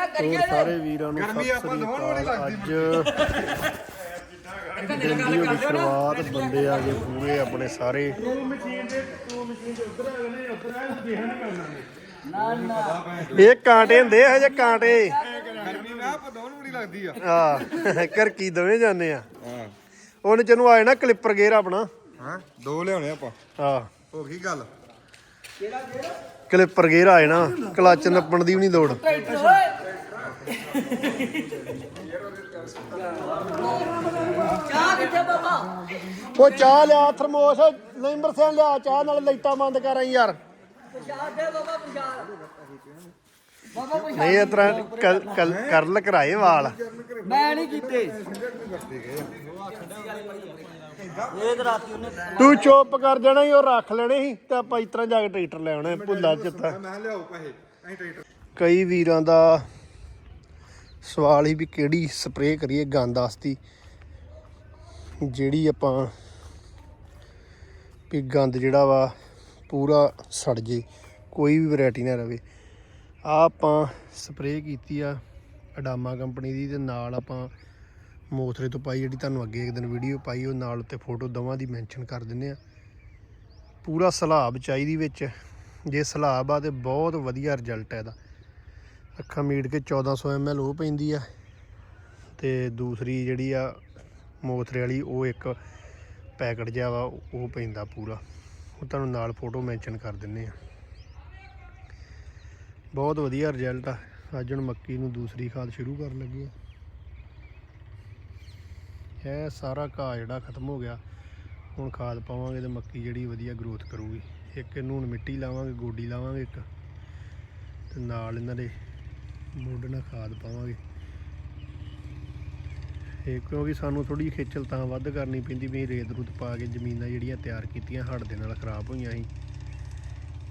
ਨਾ ਕਰੀਏ ਸਾਰੇ ਵੀਰਾਂ ਨੂੰ ਗਰਮੀ ਸਤਿ ਆਪਾਂ ਸ੍ਰੀ ਦੋਵਾਂ ਨੂੰ ਨਹੀਂ ਅਕਾਲ। ਲੱਗਦੀ ਅੱਜ ਵੀਡੀਓ ਦੀ ਸ਼ੁਰੂਆਤ ਬੰਦੇ ਆ ਗਏ ਪੂਰੇ ਆਪਣੇ ਸਾਰੇ। ਤੂੰ ਮਸ਼ੀਨ ਦੇ ਤੂੰ ਮਸ਼ੀਨ ਦੇ ਉੱਧਰ ਆ ਗਏ ਉੱਧਰ ਆ ਦੇਖ ਨਹੀਂ ਕਰਨਾ ਨੇ ਨਾ। ਨਾ। ਇਹ ਕਾਂਟੇ ਹੁੰਦੇ ਆ ਹਜੇ ਕਾਂਟੇ। ਗਰਮੀ ਮੈਂ ਆਪਾਂ ਦੋਵਾਂ ਨੂੰ ਨਹੀਂ ਲੱਗਦੀ ਆ। ਆ ਕਰ ਕੀ ਦੋਵੇਂ ਜਾਂਦੇ ਆ? ਹਾਂ। ਉਹਨੇ ਚਨੂੰ ਆਏ ਨਾ ਕਲਿੱਪਰ ਗੇਅਰ ਆਪਣਾ। ਹਾਂ ਦੋ ਲਿਆਉਣੇ ਆਪਾਂ। ਆ ਹੋ ਗਈ ਗੱਲ। ਕਲਿੱਪਰ ਗੇਅਰ ਆਏ ਨਾ ਕਲੱਚ ਨੱਪਣ ਦੀ ਵੀ ਨਹੀਂ ਲੋੜ। ਚਾਹ ਕਿੱਥੇ ਬਾਬਾ ਉਹ ਚਾਹ ਲਿਆ ਥਰਮੋਸ ਲੈਂਬਰ ਸੈਨ ਲਿਆ ਚਾਹ ਨਾਲ ਲਾਈਟਾਂ ਬੰਦ ਕਰ ਆਈ ਯਾਰ। ਪਛਾੜ ਦੇ ਬਾਬਾ ਪਛਾੜ ਬਾਬਾ ਪਛਾੜ ਨਹੀਂ ਇਸ ਤਰ੍ਹਾਂ ਕਲ- ਕਲ- ਕਰਲ ਕਰਾਏ ਵਾਲ। ਮੈਂ ਨਹੀਂ ਕੀਤੇ। ਇਹ ਤਾਂ ਰਾਤੀ ਉਹਨੇ ਤੂੰ ਚੁੱਪ ਕਰ ਜਾਣਾ ਹੀ ਉਹ ਰੱਖ ਲੈਣੇ ਸੀ ਤੇ ਆਪਾਂ ਇਸ ਤਰ੍ਹਾਂ ਜਾ ਕੇ ਟਰੈਕਟਰ ਲੈ ਆਉਣਾ ਭੁੱਲਾ ਚਿੱਤਾ। ਮੈਂ ਲਿਆਓ ਪੈਸੇ ਅਸੀਂ ਟਰੈਕਟਰ। ਕਈ ਵੀਰਾਂ ਦਾ ਸਵਾਲ ਹੀ ਵੀ ਕਿਹੜੀ ਸਪਰੇਅ ਕਰੀਏ ਗੰਦ ਆਸਤੀ ਜਿਹੜੀ ਆਪਾਂ ਵੀ ਗੰਦ ਜਿਹੜਾ ਵਾ ਪੂਰਾ ਸੜ ਜੇ, ਕੋਈ ਵੀ ਵੈਰਾਈਟੀ ਨਾ ਰਵੇ। ਆ ਆਪਾਂ ਸਪਰੇਅ ਕੀਤੀ ਆ ਅਡਾਮਾ ਕੰਪਨੀ ਦੀ ਤੇ ਨਾਲ ਆਪਾਂ ਮੋਥਰੇ ਤੋਂ ਪਾਈ ਜਿਹੜੀ ਤੁਹਾਨੂੰ ਅੱਗੇ ਇੱਕ ਦਿਨ ਵੀਡੀਓ ਪਾਈ, ਉਹ ਨਾਲ ਉੱਤੇ ਫੋਟੋ ਦਵਾਂ ਦੀ ਮੈਂਸ਼ਨ ਕਰ ਦਿੰਨੇ ਆ। ਪੂਰਾ ਸਲਾਬ ਚਾਹੀਦੀ ਵਿੱਚ, ਜੇ ਸਲਾਬ ਆ ਤੇ ਬਹੁਤ ਵਧੀਆ ਰਿਜ਼ਲਟ ਹੈ ਇਹਦਾ। ਅੱਖਾਂ ਮੀਟ ਕੇ 1400 ml ਉਹ ਪੈਂਦੀ ਆ। ਤੇ ਦੂਸਰੀ ਜਿਹੜੀ ਆ ਮੋਥਰੇ ਵਾਲੀ, ਉਹ ਇੱਕ ਪੈਕਟ ਜਿਹਾ ਵਾ, ਉਹ ਪੈਂਦਾ ਪੂਰਾ। ਉਹ ਤੁਹਾਨੂੰ ਨਾਲ ਫੋਟੋ ਮੈਂਸ਼ਨ ਕਰ ਦਿੰਨੇ ਆ। ਬਹੁਤ ਵਧੀਆ ਰਿਜ਼ਲਟ ਆ। ਅੱਜ ਹੁਣ ਮੱਕੀ ਨੂੰ ਦੂਸਰੀ ਖਾਦ ਸ਼ੁਰੂ ਕਰਨ ਲੱਗੇ ਆ। ਇਹ ਸਾਰਾ ਘਾਹ ਜਿਹੜਾ ਖਤਮ ਹੋ ਗਿਆ। ਹੁਣ ਖਾਦ ਪਾਵਾਂਗੇ ਤੇ ਮੱਕੀ ਜਿਹੜੀ ਵਧੀਆ ਗਰੋਥ ਕਰੂਗੀ। ਇੱਕ ਇਹਨੂੰ ਹੁਣ ਮਿੱਟੀ ਲਾਵਾਂਗੇ, ਗੋਡੀ ਲਾਵਾਂਗੇ ਇੱਕ। ਤੇ ਨਾਲ ਇਹਨਾਂ ਦੇ ਮੁੱਢ ਨਾਲ ਖਾਦ ਪਾਵਾਂਗੇ। ਇਹ ਕਿਉਂਕਿ ਸਾਨੂੰ ਥੋੜੀ ਖੇਚਲ ਤਾਂ ਵੱਧ ਕਰਨੀ ਪੈਂਦੀ ਵੀ ਰੇਤ ਰੂਤ ਪਾ ਕੇ ਜ਼ਮੀਨਾਂ ਜਿਹੜੀਆਂ ਤਿਆਰ ਕੀਤੀਆਂ, ਹੜ੍ਹ ਦੇ ਨਾਲ ਖਰਾਬ ਹੋਈਆਂ ਸੀ।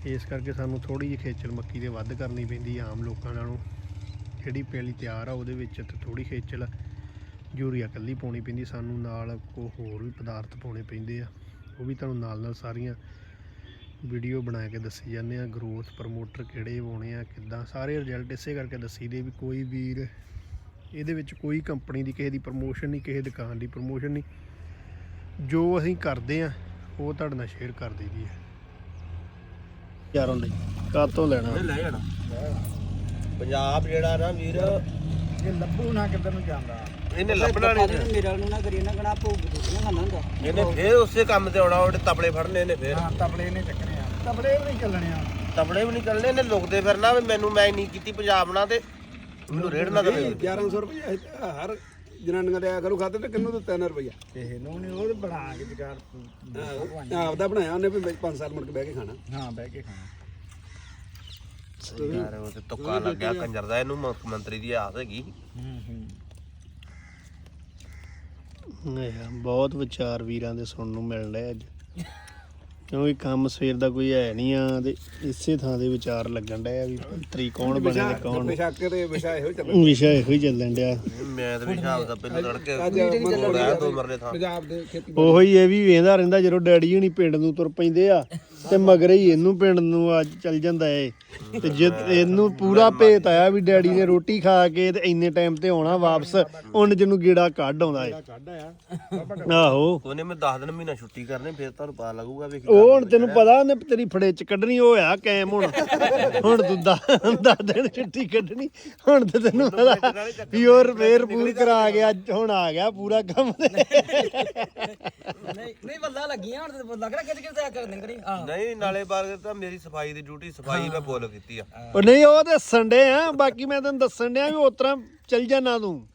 ਇਸ ਕਰਕੇ ਸਾਨੂੰ ਥੋੜੀ ਜਿਹੀ ਖੇਚਲ ਮੱਕੀ ਦੇ ਵੱਧ ਕਰਨੀ ਪੈਂਦੀ ਆਮ ਲੋਕਾਂ ਨਾਲੋਂ। ਜਿਹੜੀ ਪੈਲੀ ਤਿਆਰ ਆ ਉਹਦੇ ਵਿੱਚ ਤੇ ਥੋੜੀ ਖੇਚਲ, ਯੂਰੀਆ ਕੱਲੀ ਪਾਉਣੀ ਪੈਂਦੀ, ਸਾਨੂੰ ਨਾਲ ਕੋ ਹੋਰ ਵੀ ਪਦਾਰਥ ਪਾਉਣੇ ਪੈਂਦੇ ਆ। ਉਹ ਵੀ ਤੁਹਾਨੂੰ ਨਾਲ ਨਾਲ ਸਾਰੀਆਂ ਵੀਡੀਓ ਬਣਾ ਕੇ ਦੱਸੀ ਜਾਂਦੇ ਆ ਗਰੋਥ ਪ੍ਰਮੋਟਰ ਕਿਹੜੇ ਪਾਉਣੇ ਆ ਕਿੱਦਾਂ? ਸਾਰੇ ਰਿਜ਼ਲਟ ਇਸੇ ਕਰਕੇ ਦੱਸੀਦੇ ਵੀ ਕੋਈ ਵੀਰ ਇਹਦੇ ਵਿੱਚ ਕੋਈ ਕੰਪਨੀ ਦੀ ਕਿਸੇ ਦੀ ਪ੍ਰਮੋਸ਼ਨ ਨਹੀਂ ਕਿਸੇ ਦੁਕਾਨ ਦੀ ਪ੍ਰਮੋਸ਼ਨ ਨਹੀਂ। ਜੋ ਅਸੀਂ ਕਰਦੇ ਆ ਉਹ ਤੁਹਾਡੇ ਨਾਲ ਸ਼ੇਅਰ ਕਰ ਦਈਦੀ ਹੈ ਯਾਰੋਂ ਲਈ ਕਾਤੋਂ ਲੈਣਾ? ਲੈ ਜਾਣਾ। ਪੰਜਾਬ ਜਿਹੜਾ ਨਾ ਵੀਰ ਇਹ ਲੱਭੂ ਨਾ ਕਿੱਧਰ ਨੂੰ ਜਾਂਦਾ। ਇਹਨੇ ਲੱਭਣਾ ਨਹੀਂ ਮੇਰੇ ਨੂੰ ਨਾ ਕਰੀ ਨਾ ਕਣਾ ਭੋਗ ਦੇ ਨਾ ਖਾਣਾ ਹੁੰਦਾ ਇਹਨੇ ਫੇਰ ਉਸੇ ਕੰਮ ਤੇ ਆਉਣਾ ਉਹਦੇ ਤਬਲੇ ਫੜਨੇ ਇਹਨੇ ਫੇਰ। ਹਾਂ ਤਬਲੇ ਨੇ ਚੱਕਣੇ ਤਬਲੇ ਵੀ ਨਹੀਂ ਚੱਲਣੇ ਆ। ਤਬਲੇ ਵੀ ਨਹੀਂ ਚੱਲਣੇ ਇਹਨੇ ਲੁਕਦੇ ਫਿਰਨਾ ਵੀ ਮੈਨੂੰ ਮੈਂ ਨਹੀਂ ਕੀਤੀ ਪੰਜਾਬ ਨਾਲ ਤੇ ਮੈਨੂੰ ਰੇੜ ਨਾ ਦੇਵੇ 1100 ਰੁਪਏ ਹਰ ਜਨਾਨੀਆਂ ਦੇ ਆ ਕਰੂ ਖਾਤੇ ਤੇ ਕਿੰਨੂੰ ਦਿੱਤਾ 3 ਰੁਪਇਆ ਕਿਸੇ ਨੂੰ ਨਹੀਂ ਉਹ ਬਣਾ ਕੇ ਜਗਾੜ ਆਪਦਾ ਬਣਾਇਆ ਉਹਨੇ ਵੀ 5 ਸਾਲ ਮੁੜ ਕੇ ਬਹਿ ਕੇ ਖਾਣਾ। ਹਾਂ ਬਹਿ ਕੇ ਖਾਣਾ। ਯਾਰ ਉਹ ਤੇ ਤੁੱਕਾ ਲੱਗਿਆ ਕੰਜਰ ਦਾ ਇਹਨੂੰ ਮੁੱਖ ਮੰਤਰੀ ਦੀ ਆਸ ਹੈਗੀ। ਨਹੀਂ ਬਹੁਤ ਵਿਚਾਰ ਵੀਰਾਂ ਦੇ ਸੁਣਨ ਨੂੰ ਮਿਲ ਰਿਹਾ ਅੱਜ। ਕਿਉਂਕਿ ਕੰਮ ਸਵੇਰ ਦਾ ਕੋਈ ਹੈ ਨਹੀਂ ਆ ਤੇ ਇਸੇ ਥਾਂ ਦੇ ਵਿਚਾਰ ਲੱਗਣ ਡਿਆ ਵੀ ਮੰਤਰੀ ਕੌਣ ਬਣੇ ਤੇ ਕੌਣ ਵਿਸ਼ਾ ਇਹੋ ਚੱਲ ਵਿਸ਼ਾ ਇਹੋ ਹੀ ਚੱਲਣ ਡਿਆ। ਮੈਂ ਤੇ ਵੀ ਹਿਸਾਬ ਦਾ ਪਹਿਲਾਂ ਹੋਇਆ ਦੋ ਮਰਲੇ ਥਾਂ। ਪੰਜਾਬ ਦੇ ਖੇਤੀ ਉਹੋ ਹੀ ਇਹ ਵੀ ਵੇਂਦਾ ਰਹਿੰਦਾ ਜਦੋਂ ਡੈਡੀ ਹੁਣੀ ਪਿੰਡ ਨੂੰ ਤੁਰ ਪੈਂਦੇ ਆ। ਤੇ ਮਗਰ ਹੀ ਇਹਨੂੰ ਪਿੰਡ ਨੂੰ ਅੱਜ ਚੱਲ ਜਾਂਦਾ ਏ। ਤੇ ਜੇ ਇਹਨੂੰ ਪੂਰਾ ਭੇਤ ਆਇਆ ਵੀ ਡੈਡੀ ਨੇ ਰੋਟੀ ਖਾ ਕੇ ਤੇ ਇੰਨੇ ਟਾਈਮ ਤੇ ਆਉਣਾ ਵਾਪਸ ਉਹਨ ਜਿਹਨੂੰ ਗੇੜਾ ਕੱਢ ਆਉਂਦਾ ਏ। ਕੱਢ ਆ ਆਹੋ। ਉਹਨੇ ਮੈਂ 10 ਦਿਨ ਮਹੀਨਾ ਛੁੱਟੀ ਕਰਨੀ ਫੇਰ ਤੁਹਾਨੂੰ ਪਤਾ ਲੱਗੂਗਾ ਵੀ ਉਹ ਹੁਣ ਤੈਨੂੰ ਪਤਾ ਉਹਨੇ ਤੇਰੀ ਫੜੇ ਚ ਕੱਢਣੀ ਉਹ ਹੋਇਆ ਕੈਮ ਹੁਣ। ਹੁਣ ਤੂੰ ਦਸ ਦਸ ਦਿਨ ਛੁੱਟੀ ਕੱਢਣੀ ਹੁਣ ਤੇ ਤੈਨੂੰ ਪਤਾ ਵੀ ਉਹ ਰਿਪੇਅਰ ਪੂਰ ਕਰਾ ਗਿਆ ਅੱਜ ਹੁਣ ਆ ਗਿਆ ਪੂਰਾ ਕੰਮ। ਨਹੀਂ ਨਹੀਂ ਬੱਲਾ ਲੱਗੀਆਂ ਹੁਣ ਤੇ ਲੱਗ ਰਿਹਾ ਕਿਤੇ ਕਿਤੇ ਕਰ ਦਿੰਗਣੀ ਆ ਨਹੀਂ, ਨਾਲੇ ਬਾਰ ਤਾਂ ਮੇਰੀ ਸਫ਼ਾਈ ਦੀ ਡਿਊਟੀ, ਸਫ਼ਾਈ ਮੈਂ ਫੁੱਲ ਕੀਤੀ ਆ। ਉਹ ਨਹੀਂ, ਉਹ ਤੇ ਸੰਡੇ ਆ, ਬਾਕੀ ਮੈਂ ਤੈਨੂੰ ਦੱਸਣ ਡਿਆ ਵੀ ਉਸ ਤਰ੍ਹਾਂ ਚੱਲ ਜਾਣਾ ਤੂੰ।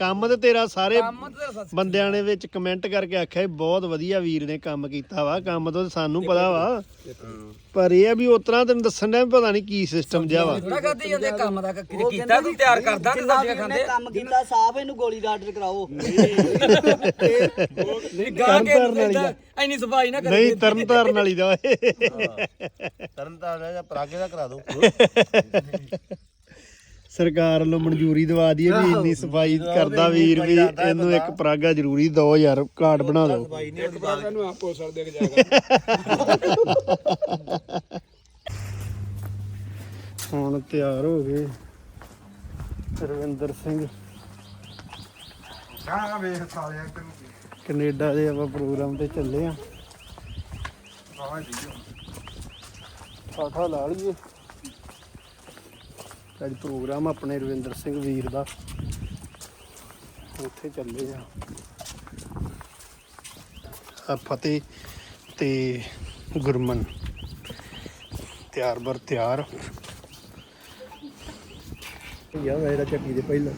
ਕੰਮ ਤੇ ਤੇਰਾ ਸਾਰੇ ਕੰਮ ਤੇ ਸੱਸ ਬੰਦਿਆਂ ਨੇ ਵਿੱਚ ਕਮੈਂਟ ਕਰਕੇ ਆਖਿਆ ਵੀ ਬਹੁਤ ਵਧੀਆ ਵੀਰ ਨੇ ਕੰਮ ਕੀਤਾ ਵਾ ਕੰਮ ਤੋਂ ਸਾਨੂੰ ਪਤਾ ਵਾ ਪਰ ਇਹ ਆ ਵੀ ਉਸ ਤਰ੍ਹਾਂ ਤੈਨੂੰ ਦੱਸਣ ਵੀ ਪਤਾ ਨਹੀਂ ਕੀ ਸਿਸਟਮ ਜਿਆ ਵਾ ਥੋੜਾ ਕਰਦੀ ਜਾਂਦੇ ਕੰਮ ਦਾ ਕਿਤੇ ਕੀਤਾ ਤੂੰ ਤਿਆਰ ਕਰਦਾ ਤੇ ਸਬਜ਼ੀਆਂ ਖਾਂਦੇ ਕੰਮ ਕੀਤਾ ਸਾਫ਼ ਇਹਨੂੰ ਗੋਲੀ ਦਾ ਆਰਡਰ ਕਰਾਓ ਨਹੀਂ ਗਾਂ ਕੇ ਐਨੀ ਸਫ਼ਾਈ ਨਾ ਕਰੀ ਨਹੀਂ ਤਰਨ ਤਾਰਨ ਵਾਲੀ ਦਾ ਓਏ ਤਰਨ ਤਾਰਨ ਜਾਂ ਪਰਾਗੇ ਦਾ ਕਰਾ ਦੋ ਸਰਕਾਰ ਵੱਲੋਂ ਮਨਜ਼ੂਰੀ ਦਵਾ ਦਈਏ ਵੀ ਇੰਨੀ ਸਫ਼ਾਈ ਕਰਦਾ ਵੀਰ ਵੀ ਇਹਨੂੰ ਇੱਕ ਪਰਾਗਾ ਜ਼ਰੂਰੀ ਦੋ ਯਾਰ ਕਾਰਡ ਬਣਾ ਦਿਓ ਸਫ਼ਾਈ ਨਹੀਂ ਇੱਕ ਵਾਰ ਇਹਨੂੰ ਆਪ ਪੁੱਛ ਸਕਦੇ ਕਿ ਜਾਏਗਾ ਹੁਣ ਤਿਆਰ ਹੋ ਗਏ ਰਵਿੰਦਰ ਸਿੰਘ। ਆ ਵੇਖ ਸਾਲਿਆ ਤੈਨੂੰ ਕੈਨੇਡਾ ਦੇ ਆਪਾਂ ਪ੍ਰੋਗਰਾਮ ਤੇ ਚੱਲੇ ਆ। ਆਹ ਜੀ। ਠਾਠਾ ਲਾ ਲਈਏ। ਅੱਜ ਪ੍ਰੋਗਰਾਮ ਆਪਣੇ ਰਵਿੰਦਰ ਸਿੰਘ ਵੀਰ ਦਾ। ਉੱਥੇ ਚੱਲੇ ਆ। ਆ ਫਤਿਹ ਤੇ ਗੁਰਮਨ। ਤਿਆਰ ਬਰ ਤਿਆਰ। ਯਾ ਮੇਰਾ ਚੱਕੀ ਦੇ ਪਹਿਲਾਂ।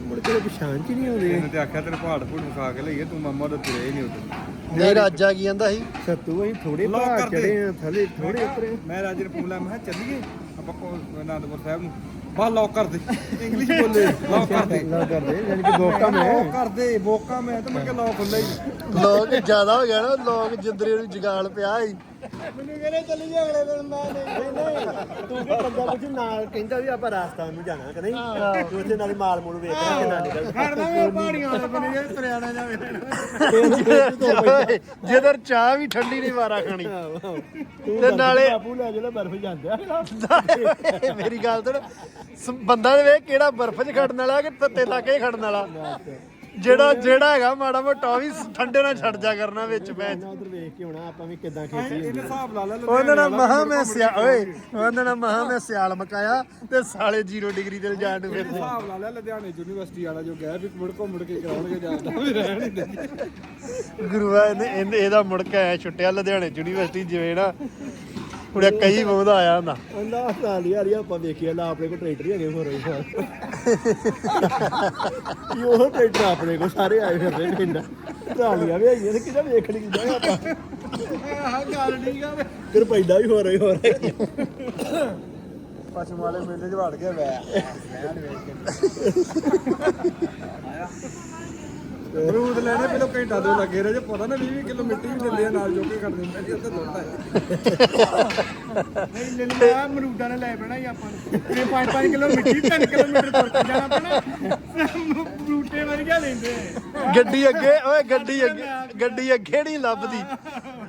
ਮੁੜ ਕੇ ਪਛਾਣ ਚ ਨਹੀਂ ਆਉਂਦੇ। ਤੇ ਆਖਿਆ ਤੇਰੇ ਪਹਾੜ ਭੂੜ ਖਾ ਕੇ ਲਈਏ ਤੂੰ ਮਾਮਾ ਦਾ ਤੁਰੇ ਨਹੀਂ ਉੱਤੇ ਨਹੀਂ ਰਾਜਾ ਕੀ ਕਹਿੰਦਾ ਸੀ? ਸੱਤੂ ਅਸੀਂ ਥੋੜੇ ਲੋਕ ਭਾਅ ਕਰਦੇ। ਚੜੇ ਆ ਥਲੇ ਥੋੜੇ ਉਤਰੇ। ਮੈਂ ਰਾਜੇ ਨੂੰ ਫੋਨ ਲਾਇਆ ਮੈਂ ਕਿਹਾ ਚੱਲੀਏ। ਆਪਾਂ ਕੋ ਅਨੰਦਪੁਰ ਸਾਹਿਬ ਨੂੰ। ਬਾ ਲੌਕ ਕਰ ਦੇ। ਇੰਗਲਿਸ਼ ਬੋਲੇ। ਲੌਕ ਕਰ ਦੇ। ਨਾ ਕਰਦੇ ਯਾਨੀ ਕਿ ਦੋਸਤਾਂ ਲੌਕ ਕਰ ਦੇ ਬੋਕਾ ਮੈਂ ਤੇ ਮੈਂ ਕਿਹਾ ਲੌਕ ਖੁੱਲਾ ਹੀ। ਲੋਕ ਜ਼ਿਆਦਾ ਹੋ ਗਿਆ ਨਾ ਲੋਕ ਜਿੰਦਰੇ ਨੂੰ ਜਗਾਲ ਪਿਆ ਸੀ। ਮੈਨੂੰ ਕਹਿੰਦੇ ਚੱਲੀ ਜਾ ਅਗਲੇ ਦਿਨ ਮੈਂ ਨਹੀਂ ਨਹੀਂ। ਤੂੰ ਕਿ ਬੰਦਾ ਕੁਝ ਨਾਲ ਕਹਿੰਦਾ ਵੀ ਆਪਾਂ ਰਾਜਸਥਾਨ ਨੂੰ ਜਾਣਾ ਕਿ ਨਹੀਂ? ਤੂੰ ਉੱਥੇ ਨਾਲੇ ਮਾਲ ਮੂਲ ਵੇਖਣਾ ਕਿੰਨਾ ਨਿਕਲ ਖੜਦਾ ਮੈਂ ਪਹਾੜੀਆਂ ਵਾਲੇ ਬਣੇ ਜੇ ਤੁਰਿਆ ਨਾ ਜਾਵੇ। ਜਿੱਧਰ ਚਾਹ ਵੀ ਠੰਡੀ ਨਹੀਂ ਮਾਰਾ ਖਾਣੀ। ਤੇ ਨਾਲੇ ਬਾਪੂ ਲੈ ਜਿਹੜਾ ਬਰਫ ਜਾਂਦੇ ਮੇਰੀ ਗੱਲ ਸੁਣ। ਬੰਦਾ ਦੇ ਵੇਖ ਕਿਹੜਾ ਬਰਫ਼ 'ਚ ਖੜਨ ਵਾਲਾ ਕਿ ਤੱਤੇ ਲਾ ਕੇ ਖੜਨ ਵਾਲਾ। ਜਿਹੜਾ ਜਿਹੜਾ ਹੈਗਾ ਮਾੜਾ ਮੋਟਾ ਵੀ ਠੰਡੇ ਨਾਲ ਛੱਡ ਜਾ ਕਰਨਾ ਵਿੱਚ ਮੈਚ ਉਧਰ ਵੇਖ ਕੇ ਆਉਣਾ ਆਪਾਂ ਵੀ ਕਿਦਾਂ ਖੇਤੀ ਇਹਨੇ ਹਿਸਾਬ ਲਾ ਲੈ ਉਹਨਾਂ ਨਾਲ ਮਹਾ ਮੈਂ ਸਿਆ ਓਏ ਉਹਨਾਂ ਨਾਲ ਮਹਾ ਮੈਂ ਸਿਆਲ ਮਕਾਇਆ ਤੇ ਸਾਲੇ 0 ਡਿਗਰੀ ਤੇ ਜਾਣ ਨੂੰ ਫਿਰਦੇ ਹਿਸਾਬ ਲਾ ਲਿਆ ਲੁਧਿਆਣੇ ਯੂਨੀਵਰਸਿਟੀ ਵਾਲਾ ਜੋ ਗਿਆ ਵੀ ਮੁੜ ਘੁੰਮ ਮੁੜ ਕੇ ਕਰਾਉਣਗੇ ਜਾਂਦਾ ਵੀ ਰਹਿਣ ਨਹੀਂ ਦਿੰਦੇ ਗੁਰੂਆ ਇਹਨੇ ਇਹਨੇ- ਇਹਦਾ ਮੁੜ ਕੇ ਆਇਆ ਛੁੱਟਿਆ ਲੁਧਿਆਣੇ ਯੂਨੀਵਰਸਿਟੀ ਜਿਵੇਂ ਨਾ। ਕੁੜਿਆ ਕਈ ਬਹੁਦਾ ਆਇਆ ਹੁੰਦਾ। ਅੱਲਾ ਸਾਲ ਯਾਰ ਇਹ ਆਪਾਂ ਵੇਖਿਆ ਲਾ ਆਪਣੇ ਕੋਲ ਟਰੈਕਟਰ ਹੀ ਹੈਗੇ ਹੋਰ ਹੀ ਇਹ ਉਹ ਟਰੈਕਟਰ ਆਪਣੇ ਕੋਲ ਸਾਰੇ ਆਏ ਫਿਰਦੇ ਪਿੰਡ। ਢਾਲੀਆਂ ਵੀ ਹੈਗੀਆਂ ਤੇ ਕਿਹਦਾ ਵੇਖ ਲਈ ਕਿਦਾ ਆਪਾਂ। ਆਹ ਗੱਲ ਠੀਕ ਆ ਵੇ ਫਿਰ ਪੈਂਦਾ ਵੀ ਹੋਰ ਹੀ ਹੋਰ। ਪਸ਼ਮ ਵਾਲੇ ਮੇਲੇ 'ਚ ਵੜ ਕੇ ਵੈ ਅਮਰੂਦ ਲੈਣੇ ਪਹਿਲਾਂ ਘੰਟਾ ਦੋ ਲੱਗੇ ਰਹੇ ਜੇ ਪਤਾ ਨਾ 20 ਕਿਲੋ ਮਿੱਟੀ ਵੀ ਦਿੰਦੇ ਆ ਨਾਲ ਜੋ ਕੇ ਕਰ ਦਿੰਦੇ ਜੀ ਉੱਥੇ ਦੁੱਧ ਨਹੀਂ ਲੈ ਲਿਆ ਅਮਰੂਦਾਂ ਨੇ ਲੈ ਪੈਣਾ ਹੀ ਆਪਾਂ ਨੂੰ। ਇਹ 5-5 ਕਿਲੋ ਮਿੱਟੀ 3 ਕਿਲੋਮੀਟਰ ਤੁਰ ਕੇ ਜਾਣਾ ਪੈਣਾ। ਬੂਟੇ ਵਰਗਾ ਲੈਂਦੇ ਗੱਡੀ ਅੱਗੇ ਓਏ ਗੱਡੀ ਅੱਗੇ ਗੱਡੀ ਅੱਗੇ ਨਹੀਂ ਲੱਭਦੀ।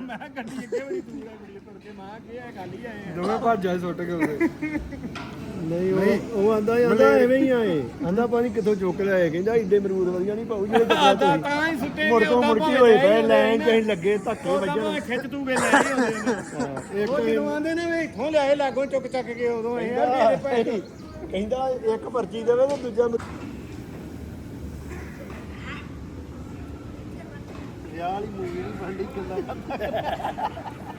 ਮੈਂ ਗੱਡੀ ਅੱਗੇ ਬੜੀ ਦੂਰ ਆ ਬੜੀ ਤੁਰ ਕੇ ਮਾਂ ਕੀ ਹੈ ਗੱਲ ਹੀ ਆਏ ਦੋਵੇਂ ਭੱਜ ਆਏ ਸੁੱਟ ਕੇ ਉਹਦੇ ਨਹੀਂ ਉਹ ਉਹ ਆਂਦਾ ਆਂਦਾ ਐਵੇਂ ਹੀ ਆਏ ਆਂਦਾ ਪਾਣੀ ਕਿੱਥੋਂ ਚੁੱਕ ਲਿਆਏ ਕਹਿੰਦਾ ਏਡੇ ਮਰੂਦ ਵਧੀਆ ਨਹੀਂ ਪਾਉ ਜਿਹੜੇ ਟੁਕੜਾ ਤੁਸੀਂ। ਤਾਂ ਹੀ ਸੁੱਟੇ ਮੁੜ ਤੋਂ ਮੁੜ ਕੇ ਹੋਏ ਪਏ ਲੈਣ ਚ ਅਸੀਂ ਲੱਗੇ ਧੱਕੇ ਵੱਜਣ। ਖਿੱਚ ਤੂਗੇ ਲੈ ਹੀ ਹੁੰਦੇ ਨੇ। ਇੱਕ ਉਹ ਜਦੋਂ ਆਂਦੇ ਨੇ ਵੀ ਇੱਥੋਂ ਲਿਆਏ ਲਾਗੋਂ ਚੁੱਕ ਚੱਕ ਕੇ ਉਦੋਂ ਇਹ ਆ ਮੇਰੇ ਪੈਸੇ ਕਹਿੰਦਾ ਇੱਕ ਪਰਚੀ ਦੇਵੇ ਤੇ ਦੂਜਾ ਵਾਲੀ ਮੂਵੀ ਨਹੀਂ ਬਣਦੀ ਕਿੰਨਾ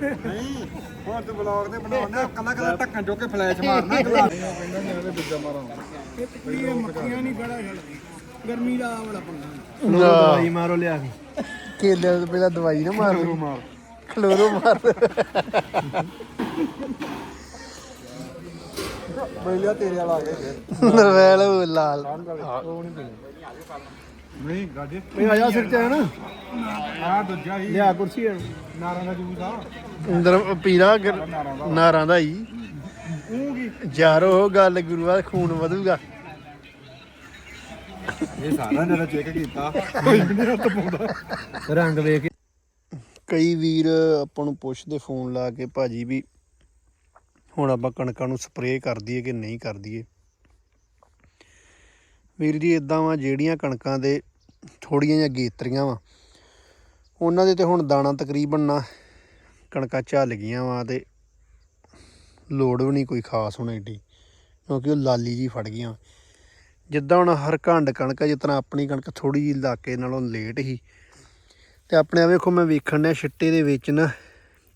ਨਹੀਂ ਹੁਣ ਤੂੰ ਬਲੌਗ ਤੇ ਬਣਾਉਣਾ ਕੱਲਾ ਕੱਲਾ ਢੱਕਣ ਚੁੱਕ ਕੇ ਫਲੈਸ਼ ਮਾਰਨਾ ਕੱਲਾ ਕਹਿੰਦਾ ਮੈਂ ਤੇ ਦੂਜਾ ਮਾਰਾਂ ਇਹ ਮੱਖੀਆਂ ਨਹੀਂ ਖੜਾ ਗਰਮੀ ਦਾ ਵਾਲਾ ਪੰਗਾ ਦਵਾਈ ਮਾਰੋ ਲਿਆ ਕੇ। ਕੇਲੇ ਤੋਂ ਪਹਿਲਾਂ ਦਵਾਈ ਨਾ ਮਾਰੋ। ਮਾਰ ਖਲੋਰੋ ਮਾਰ। ਬਈਆ ਤੇਰੇ ਵਾਲਾ ਆ ਗਿਆ। ਫਿਰ ਨਰਵੈਲ ਉਹ ਲਾਲ ਨਹੀਂ ਗਾਡੇ। ਇਹ ਆਇਆ ਸਿਰ ਚ ਹੈ ਨਾ? ਆ ਦੂਜਾ ਹੀ। ਲਿਆ ਕੁਰਸੀ ਹੈ ਨਾਰਾਂ ਦਾ ਜੂਸ ਆ। ਅੰਦਰ ਪੀਰਾ ਗਿਰ- ਨਾਰਾਂ ਦਾ ਹੀ। ਯਾਰੋ ਗੱਲ ਗੁਰੂਆ ਖੂਨ ਵਧੂਗਾ। ਇਹ ਸਾਰਾ ਜਿਹੜਾ ਚੈੱਕ ਕੀਤਾ। ਕੋਈ ਵੀ ਨਹੀਂ ਹੱਥ ਪਾਉਂਦਾ। ਰੰਗ ਵੇਖ ਕੇ। ਕਈ ਵੀਰ ਆਪਾਂ ਨੂੰ ਪੁੱਛਦੇ ਫੋਨ ਲਾ ਕੇ ਭਾਜੀ ਵੀ ਹੁਣ ਆਪਾਂ ਕਣਕਾਂ ਨੂੰ ਸਪਰੇਅ ਕਰ ਦਈਏ ਕਿ ਨਹੀਂ ਕਰ ਦਈਏ? ਵੀਰ ਜੀ ਇਦਾਂ ਵਾ ਜਿਹੜੀਆਂ ਕਣਕਾਂ ਦੇ ਥੋੜੀਆਂ ਜਿਹੀਆਂ ਗੇਤਰੀਆਂ ਵਾ ਉਹਨਾਂ ਦੇ ਤੇ ਹੁਣ ਦਾਣਾ ਤਕਰੀਬਨ ਨਾ ਕਣਕਾਂ ਝੱਲ ਗਈਆਂ ਵਾ ਤੇ ਲੋੜ ਵੀ ਨਹੀਂ ਕੋਈ ਖਾਸ ਹੁਣ ਏਡੀ ਕਿਉਂਕਿ ਉਹ ਲਾਲੀ ਜੀ ਫੜ ਗਈਆਂ। ਜਿੱਦਾਂ ਹੁਣ ਹਰ ਘੰਡ ਕਣਕ ਆ, ਜਿਸ ਤਰ੍ਹਾਂ ਆਪਣੀ ਕਣਕ ਥੋੜੀ ਜਿਹੀ ਇਲਾਕੇ ਨਾਲੋਂ ਲੇਟ ਹੀ। ਤੇ ਆਪਣੇ ਆ ਵੇਖੋ ਮੈਂ ਵੇਖਣ ਡਿਆ ਛਿੱਟੇ ਦੇ ਵਿੱਚ ਨਾ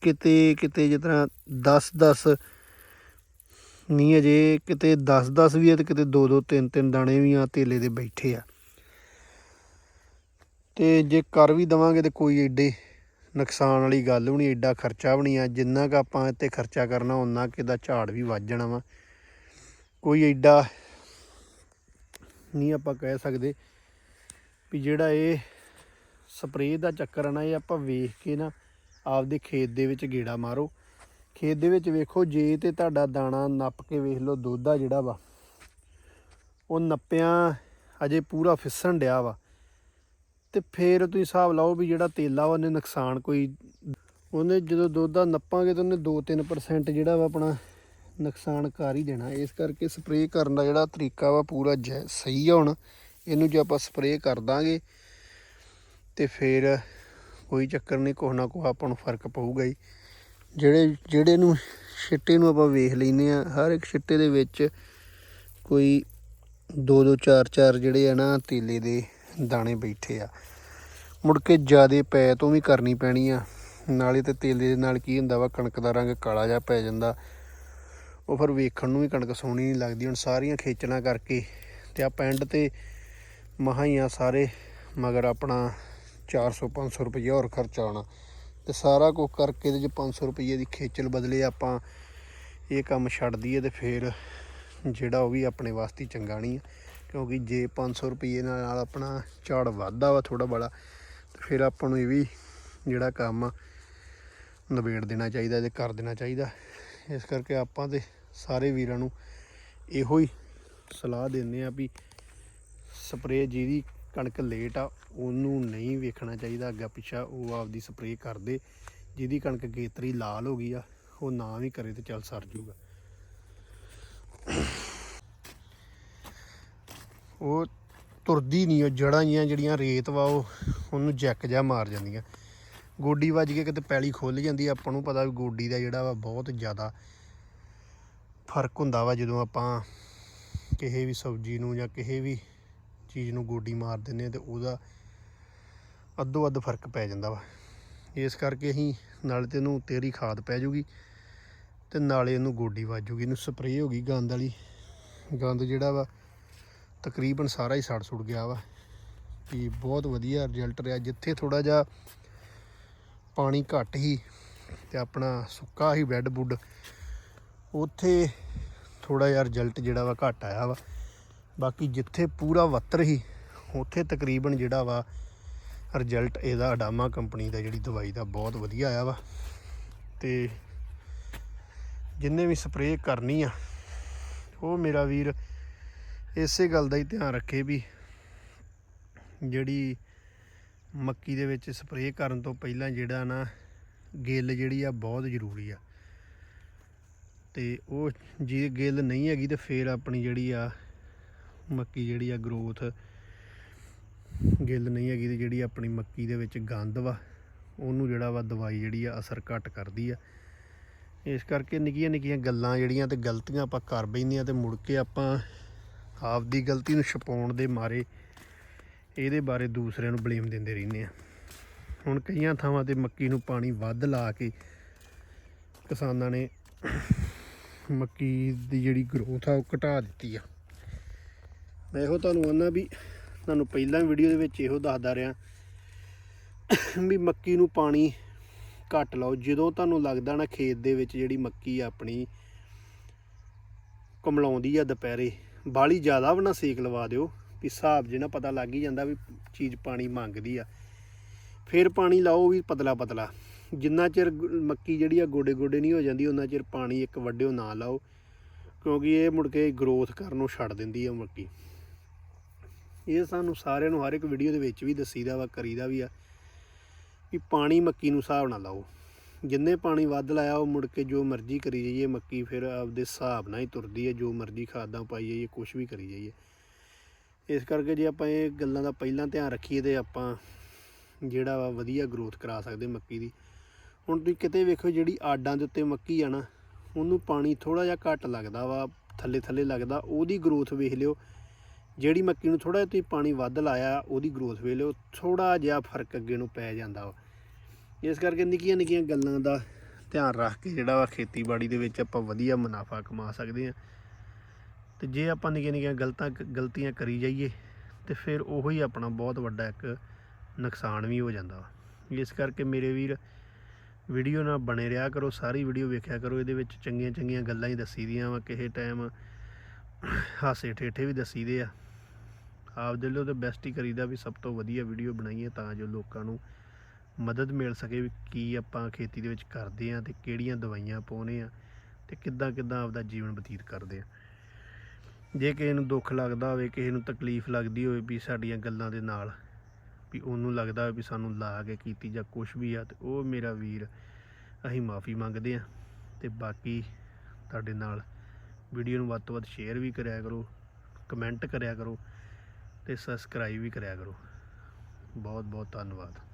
ਕਿਤੇ ਕਿਤੇ ਜਿਸ ਤਰ੍ਹਾਂ 10 10 ਨਹੀਂ ਅਜੇ ਕਿਤੇ 10 10 ਵੀ ਆ ਤੇ ਕਿਤੇ 2 2 3 3 ਦਾਣੇ ਵੀ ਆ ਤੇਲੇ ਦੇ ਬੈਠੇ ਆ। ਤੇ ਜੇ ਕਰ ਵੀ ਦਵਾਂਗੇ ਤੇ ਕੋਈ ਏਡੇ ਨੁਕਸਾਨ ਵਾਲੀ ਗੱਲ ਵੀ ਨਹੀਂ ਏਡਾ ਖਰਚਾ ਵੀ ਨਹੀਂ ਆ। ਜਿੰਨਾ ਕ ਆਪਾਂ ਇੱਥੇ ਖਰਚਾ ਕਰਨਾ ਉਹਨਾਂ ਕਿਦਾ ਝਾੜ ਵੀ ਵੱਜ ਜਾਣਾ ਵਾ। ਕੋਈ ਏਡਾ ਨਹੀਂ ਆਪਾਂ ਕਹਿ ਸਕਦੇ ਵੀ ਜਿਹੜਾ ਇਹ ਸਪਰੇਅ ਦਾ ਚੱਕਰ ਆ ਨਾ, ਇਹ ਆਪਾਂ ਵੇਖ ਕੇ ਨਾ ਆਪਦੇ ਖੇਤ ਦੇ ਵਿੱਚ ਗੇੜਾ ਮਾਰੋ। ਖੇਤ ਦੇ ਵਿੱਚ ਵੇਖੋ, ਜੇ ਤੇ ਤੁਹਾਡਾ ਦਾਣਾ ਨੱਪ ਕੇ ਵੇਖ ਲਓ, ਦੁੱਧ ਆ ਜਿਹੜਾ ਵਾ, ਉਹ ਨੱਪਿਆਂ ਅਜੇ ਪੂਰਾ ਫਿਸਣ ਡਿਆ ਵਾ। ਤੇ ਫੇਰ ਤੁਸੀਂ ਹਿਸਾਬ ਲਾਓ ਵੀ ਜਿਹੜਾ ਤੇਲਾ ਵਾ, ਉਹਨੇ ਨੁਕਸਾਨ ਕੋਈ, ਉਹਨੇ ਜਦੋਂ ਦੁੱਧ ਦਾ ਨੱਪਾਂਗੇ ਤਾਂ ਉਹਨੇ 2-3% ਜਿਹੜਾ ਵਾ ਆਪਣਾ ਨੁਕਸਾਨ ਕਰ ਹੀ ਦੇਣਾ। ਇਸ ਕਰਕੇ ਸਪਰੇਅ ਕਰਨ ਦਾ ਜਿਹੜਾ ਤਰੀਕਾ ਵਾ, ਪੂਰਾ ਜੈ- ਸਹੀ ਆ ਹੁਣ। ਇਹਨੂੰ ਜੇ ਆਪਾਂ ਸਪਰੇਅ ਕਰ ਦਾਂਗੇ ਤੇ ਫਿਰ ਕੋਈ ਚੱਕਰ ਨਹੀਂ ਕੋਹ ਨਾ ਕੋਹ ਆਪਾਂ ਨੂੰ ਫ਼ਰਕ ਪਊਗਾ ਹੀ। ਜਿਹੜੇ ਜਿਹੜੇ ਨੂੰ ਛਿੱਟੇ ਨੂੰ ਆਪਾਂ ਵੇਖ ਲੈਨੇ ਆ ਹਰ ਇੱਕ ਛਿੱਟੇ ਦੇ ਵਿੱਚ ਕੋਈ ਦੋ ਦੋ, ਚਾਰ ਚਾਰ ਜਿਹੜੇ ਆ ਨਾ ਤੇਲੇ ਦੇ ਦਾਣੇ ਬੈਠੇ ਆ। ਮੁੜ ਕੇ ਜਿਆਦੇ ਪੈ ਤੋਂ ਵੀ ਕਰਨੀ ਪੈਣੀ ਆ। ਨਾਲੇ ਤੇ ਤੇਲੇ ਦੇ ਨਾਲ ਕੀ ਹੁੰਦਾ ਵਾ, ਕਣਕ ਦਾ ਰੰਗ ਕਾਲਾ ਜਿਹਾ ਪੈ ਜਾਂਦਾ। ਉਹ ਫਿਰ ਵੇਖਣ ਨੂੰ ਵੀ ਕਣਕ ਸੋਹਣੀ ਨਹੀਂ ਲੱਗਦੀ। ਹੁਣ ਸਾਰੀਆਂ ਖੇਚਲਾਂ ਕਰਕੇ ਤੇ ਆ ਪਿੰਡ ਤੇ ਮਹਾਈਆਂ ਸਾਰੇ, ਮਗਰ ਆਪਣਾ 400 500 ਰੁਪਏ ਹੋਰ ਖਰਚਾ ਆਉਣਾ। ਤੇ ਸਾਰਾ ਕੁਝ ਕਰਕੇ ਇਹਦੇ ਚ 500 ਰੁਪਏ ਦੀ ਖੇਚਲ ਬਦਲੇ ਆਪਾਂ ਇਹ ਕੰਮ ਛੱਡ ਦਈਏ ਤੇ ਫਿਰ ਜਿਹੜਾ ਉਹ ਵੀ ਆਪਣੇ ਵਾਸਤੇ ਚੰਗਾ ਨਹੀਂ ਆ। ਕਿਉਂਕਿ ਜੇ 500 ਰੁਪਏ ਨਾਲ ਨਾਲ ਆਪਣਾ ਝਾੜ ਵੱਧਦਾ ਵਾ ਥੋੜਾ ਬੜਾ ਤੇ ਫਿਰ ਆਪਾਂ ਨੂੰ ਇਹ ਵੀ ਜਿਹੜਾ ਕੰਮ ਆ, ਨਿਬੇੜ ਦੇਣਾ ਚਾਹੀਦਾ ਤੇ ਕਰ ਦੇਣਾ ਚਾਹੀਦਾ। ਇਸ ਕਰਕੇ ਆਪਾਂ ਤੇ ਸਾਰੇ ਵੀਰਾਂ ਨੂੰ ਇਹੋ ਹੀ ਸਲਾਹ ਦਿੰਦੇ ਆ ਵੀ ਸਪਰੇਅ ਜਿਹਦੀ ਕਣਕ ਲੇਟ ਆ, ਉਹਨੂੰ ਨਹੀਂ ਵੇਖਣਾ ਚਾਹੀਦਾ। ਅੱਗਾ ਪਿੱਛਾ ਉਹ ਆਪਦੀ ਸਪਰੇਅ ਕਰਦੇ, ਜਿਹਦੀ ਕਣਕ ਗੇਤਰੀ ਲਾਲ ਹੋ ਗਈ ਆ, ਉਹ ਨਾ ਵੀ ਕਰੇ ਤੇ ਚੱਲ ਸਰ ਜੂਗਾ। ਉਹ ਤੁਰਦੀ ਨਹੀਂ, ਉਹ ਜੜਾਂ ਜੀਆਂ ਜਿਹੜੀਆਂ ਰੇਤ ਵਾ, ਉਹ ਉਹਨੂੰ ਜੈਕ ਜਾ ਮਾਰ ਜਾਂਦੀਆਂ। ਗੋਡੀ ਵੱਜ ਕੇ ਕਿਤੇ ਪੈਲੀ ਖੁੱਲ ਜਾਂਦੀ ਆਪਾਂ ਨੂੰ ਪਤਾ ਵੀ ਗੋਡੀ ਦਾ ਜਿਹੜਾ ਵਾ ਬਹੁਤ ਜ਼ਿਆਦਾ ਫ਼ਰਕ ਹੁੰਦਾ ਵਾ, ਜਦੋਂ ਆਪਾਂ ਕਿਸੇ ਵੀ ਸਬਜ਼ੀ ਨੂੰ ਜਾਂ ਕਿਸੇ ਵੀ ਚੀਜ਼ ਨੂੰ ਗੋਡੀ ਮਾਰ ਦਿੰਦੇ ਆ ਤੇ ਉਹਦਾ ਅੱਧੋ ਅੱਧ ਫ਼ਰਕ ਪੈ ਜਾਂਦਾ ਵਾ। ਇਸ ਕਰਕੇ ਅਸੀਂ ਨਾਲੇ ਤੇ ਇਹਨੂੰ ਤੇਰੀ ਖਾਦ ਪੈ ਜੂਗੀ ਤੇ ਨਾਲੇ ਇਹਨੂੰ ਗੋਡੀ ਵੱਜੂਗੀ ਇਹਨੂੰ ਸਪਰੇਅ ਹੋ ਗਈ ਗੰਦ ਵਾਲੀ। ਗੰਦ ਜਿਹੜਾ ਵਾ ਤਕਰੀਬਨ ਸਾਰਾ ਹੀ ਸੜ ਸੁੜ ਗਿਆ ਵਾ। ਵੀ ਬਹੁਤ ਵਧੀਆ ਰਿਜ਼ਲਟ ਰਿਹਾ। ਜਿੱਥੇ ਥੋੜਾ ਜਿਹਾ ਪਾਣੀ ਘੱਟ ਹੀ ਤੇ ਆਪਣਾ ਸੁੱਕਾ ਹੀ ਬੈੱਡ ਬੁੱਡ, ਉੱਥੇ ਥੋੜਾ ਜਿਹਾ ਰਿਜ਼ਲਟ ਜਿਹੜਾ ਵਾ ਘੱਟ ਆਇਆ ਵਾ। ਬਾਕੀ ਜਿੱਥੇ ਪੂਰਾ ਵੱਤਰ ਹੀ ਉੱਥੇ ਤਕਰੀਬਨ ਜਿਹੜਾ ਵਾ ਰਿਜ਼ਲਟ ਇਹਦਾ ਅਡਾਮਾ ਕੰਪਨੀ ਦਾ ਜਿਹੜੀ ਦਵਾਈ ਦਾ ਬਹੁਤ ਵਧੀਆ ਆਇਆ ਵਾ। ਤੇ ਜਿੰਨੇ ਵੀ ਸਪਰੇਅ ਕਰਨੀ ਆ, ਉਹ ਮੇਰਾ ਵੀਰ ਇਸੇ ਗੱਲ ਦਾ ਹੀ ਧਿਆਨ ਰੱਖੇ ਵੀ ਜਿਹੜੀ ਮੱਕੀ ਦੇ ਵਿੱਚ ਸਪਰੇਅ ਕਰਨ ਤੋਂ ਪਹਿਲਾਂ ਜਿਹੜਾ ਨਾ ਗਿੱਲ ਜਿਹੜੀ ਆ ਬਹੁਤ ਜ਼ਰੂਰੀ ਆ। ਤੇ ਉਹ ਜੇ ਗਿੱਲ ਨਹੀਂ ਹੈਗੀ ਤੇ ਫੇਰ ਆਪਣੀ ਜਿਹੜੀ ਆ ਮੱਕੀ ਜਿਹੜੀ ਆ ਗਰੋਥ ਗਿੱਲ ਨਹੀਂ ਹੈਗੀ ਤੇ ਜਿਹੜੀ ਆਪਣੀ ਮੱਕੀ ਦੇ ਵਿੱਚ ਗੰਦ ਵਾ, ਉਹਨੂੰ ਜਿਹੜਾ ਵਾ ਦਵਾਈ ਜਿਹੜੀ ਆ ਅਸਰ ਘੱਟ ਕਰਦੀ ਆ। ਇਸ ਕਰਕੇ ਨਿੱਕੀਆਂ ਨਿੱਕੀਆਂ ਗੱਲਾਂ ਜਿਹੜੀਆਂ ਤੇ ਗਲਤੀਆਂ ਆਪਾਂ ਕਰ ਬੈਂਦੇ ਆ ਤੇ ਮੁੜ ਕੇ ਆਪਾਂ ਆਪਦੀ ਗਲਤੀ ਨੂੰ ਛਪਾਉਣ ਦੇ ਮਾਰੇ ਇਹਦੇ ਬਾਰੇ ਦੂਸਰਿਆਂ ਨੂੰ ਬਲੇਮ ਦਿੰਦੇ ਰਹਿੰਦੇ ਆ। ਹੁਣ ਕਈਆਂ ਥਾਵਾਂ ਤੇ ਮੱਕੀ ਨੂੰ ਪਾਣੀ ਵੱਧ ਲਾ ਕੇ ਕਿਸਾਨਾਂ ਨੇ ਮੱਕੀ ਦੀ ਜਿਹੜੀ ਗਰੋਥ ਆ ਉਹ ਘਟਾ ਦਿੱਤੀ ਆ। ਮੈਂ ਇਹੋ ਤੁਹਾਨੂੰ ਕਹਿੰਦਾ ਵੀ ਤੁਹਾਨੂੰ ਪਹਿਲਾਂ ਵੀਡੀਓ ਦੇ ਵਿੱਚ ਇਹੋ ਦੱਸਦਾ ਰਿਹਾ ਵੀ ਮੱਕੀ ਨੂੰ ਪਾਣੀ ਘੱਟ ਲਾਓ। ਜਦੋਂ ਤੁਹਾਨੂੰ ਲੱਗਦਾ ਨਾ ਖੇਤ ਦੇ ਵਿੱਚ ਜਿਹੜੀ ਮੱਕੀ ਆਪਣੀ ਕਮਲਾਉਂਦੀ ਆ ਦੁਪਹਿਰੇ, ਬਾਲੀ ਜ਼ਿਆਦਾ ਵੀ ਨਾ ਸੇਕ ਲਵਾ ਦਿਓ ਵੀ ਹਿਸਾਬ ਜੇ ਨਾ ਪਤਾ ਲੱਗ ਹੀ ਜਾਂਦਾ ਵੀ ਚੀਜ਼ ਪਾਣੀ ਮੰਗਦੀ ਆ। ਫਿਰ ਪਾਣੀ ਲਾਓ ਵੀ ਪਤਲਾ ਪਤਲਾ। ਜਿੰਨਾ ਚਿਰ ਗ- ਮੱਕੀ ਜਿਹੜੀ ਆ ਗੋਡੇ ਗੋਡੇ ਨਹੀਂ ਹੋ ਜਾਂਦੀ, ਉਹਨਾਂ ਚਿਰ ਪਾਣੀ ਇੱਕ ਵੱਡਿਓ ਨਾ ਲਾਓ, ਕਿਉਂਕਿ ਇਹ ਮੁੜ ਕੇ ਗਰੋਥ ਕਰਨ ਨੂੰ ਛੱਡ ਦਿੰਦੀ ਆ ਮੱਕੀ। ਇਹ ਸਾਨੂੰ ਸਾਰਿਆਂ ਨੂੰ ਹਰ ਇੱਕ ਵੀਡੀਓ ਦੇ ਵਿੱਚ ਵੀ ਦੱਸੀਦਾ ਵਾ, ਕਰੀਦਾ ਵੀ ਆ ਵੀ ਪਾਣੀ ਮੱਕੀ ਨੂੰ ਹਿਸਾਬ ਨਾਲ ਲਾਓ। ਜਿੰਨੇ ਪਾਣੀ ਵੱਧ ਲਾਇਆ, ਉਹ ਮੁੜ ਕੇ ਜੋ ਮਰਜ਼ੀ ਕਰੀ ਜਾਈਏ, ਮੱਕੀ ਫਿਰ ਆਪਦੇ ਹਿਸਾਬ ਨਾਲ ਹੀ ਤੁਰਦੀ ਹੈ ਜੋ ਮਰਜ਼ੀ ਖਾਦਾਂ ਪਾਈ ਜਾਈਏ ਕੁਝ ਵੀ ਕਰੀ ਜਾਈਏ। ਇਸ ਕਰਕੇ ਜੇ ਆਪਾਂ ਇਹ ਗੱਲਾਂ ਦਾ ਪਹਿਲਾਂ ਧਿਆਨ ਰੱਖੀਏ ਤੇ ਆਪਾਂ ਜਿਹੜਾ ਵਾ ਵਧੀਆ ਗਰੋਥ ਕਰਾ ਸਕਦੇ ਮੱਕੀ ਦੀ। ਹੁਣ ਤੁਸੀਂ ਕਿਤੇ ਵੇਖੋ ਜਿਹੜੀ ਆਡਾਂ ਦੇ ਉੱਤੇ ਮੱਕੀ ਆ ਨਾ, ਉਹਨੂੰ ਪਾਣੀ ਥੋੜਾ ਜਿਹਾ ਘੱਟ ਲੱਗਦਾ ਵਾ, ਥੱਲੇ ਥੱਲੇ ਲੱਗਦਾ, ਉਹਦੀ ਗਰੋਥ ਵੇਖ ਲਿਓ। ਜਿਹੜੀ ਮੱਕੀ ਨੂੰ ਥੋੜਾ ਜਿਹਾ ਤੁਸੀਂ ਪਾਣੀ ਵੱਧ ਲਾਇਆ, ਉਹਦੀ ਗਰੋਥ ਵੇਖ ਲਿਓ ਥੋੜਾ ਜਿਹਾ ਫ਼ਰਕ ਅੱਗੇ ਨੂੰ ਪੈ ਜਾਂਦਾ ਵਾ। ਇਸ ਕਰਕੇ ਨਿੱਕੀਆਂ ਨਿੱਕੀਆਂ ਗੱਲਾਂ ਦਾ ਧਿਆਨ ਰੱਖ ਕੇ ਜਿਹੜਾ ਵਾ ਖੇਤੀਬਾੜੀ ਦੇ ਵਿੱਚ ਆਪਾਂ ਵਧੀਆ ਮੁਨਾਫਾ ਕਮਾ ਸਕਦੇ ਹਾਂ। ਤੇ ਜੇ ਆਪਾਂ ਨਿੱਕੀਆਂ ਨਿੱਕੀਆਂ ਗਲਤਾਂ ਗਲਤੀਆਂ ਕਰੀ ਜਾਈਏ, ਤੇ ਫਿਰ ਉਹੀ ਆਪਣਾ ਬਹੁਤ ਵੱਡਾ ਇੱਕ ਨੁਕਸਾਨ ਵੀ ਹੋ ਜਾਂਦਾ ਵਾ। ਇਸ ਕਰਕੇ ਮੇਰੇ ਵੀਰ, ਵੀਡੀਓ ਨਾਲ ਬਣੇ ਰਿਹਾ ਕਰੋ, ਸਾਰੀ ਵੀਡੀਓ ਵੇਖਿਆ ਕਰੋ, ਇਹਦੇ ਵਿੱਚ ਚੰਗੀਆਂ ਚੰਗੀਆਂ ਗੱਲਾਂ ਹੀ ਦੱਸੀ ਦੀਆਂ ਵਾ, ਕਿਸੇ ਟਾਈਮ ਹਾਸੇ ਠੇਠੇ ਵੀ ਦੱਸੀ ਦੇ ਆ। ਆਪ ਦੇ ਲੋ ਤੇ ਬੈਸਟ ਹੀ ਕਰੀਦਾ ਵੀ ਸਭ ਤੋਂ ਵਧੀਆ ਵੀਡੀਓ ਬਣਾਈਏ ਤਾਂ ਜੋ ਲੋਕਾਂ ਨੂੰ ਮਦਦ ਮਿਲ ਸਕੇ ਵੀ ਕੀ ਆਪਾਂ ਖੇਤੀ ਦੇ ਵਿੱਚ ਕਰਦੇ ਆ ਤੇ ਕਿਹੜੀਆਂ ਦਵਾਈਆਂ ਪਾਉਨੇ ਆ ਤੇ ਕਿੱਦਾਂ ਕਿੱਦਾਂ ਆਪਦਾ ਜੀਵਨ ਬਤੀਤ ਕਰਦੇ ਆ ਜੇ ਕਿਸੇ ਨੂੰ ਦੁੱਖ ਲੱਗਦਾ ਹੋਵੇ, ਕਿਸੇ ਨੂੰ ਤਕਲੀਫ ਲੱਗਦੀ ਹੋਵੇ ਵੀ ਸਾਡੀਆਂ ਗੱਲਾਂ ਦੇ ਨਾਲ ਵੀ ਉਹਨੂੰ ਲੱਗਦਾ ਵੀ ਸਾਨੂੰ ਲਾ ਕੇ ਕੀਤੀ ਜਾਂ ਕੁਝ ਵੀ ਆ ਤੇ ਉਹ ਮੇਰਾ ਵੀਰ, ਅਸੀਂ ਮਾਫੀ ਮੰਗਦੇ ਆ ਤੇ ਬਾਕੀ ਤੁਹਾਡੇ ਨਾਲ ਵੀਡੀਓ ਨੂੰ ਵੱਧ ਤੋਂ ਵੱਧ ਸ਼ੇਅਰ ਵੀ ਕਰਿਆ ਕਰੋ ਕਮੈਂਟ ਕਰਿਆ ਕਰੋ ਤੇ ਸਬਸਕ੍ਰਾਈਬ ਵੀ ਕਰਿਆ ਕਰੋ। ਬਹੁਤ ਬਹੁਤ ਧੰਨਵਾਦ।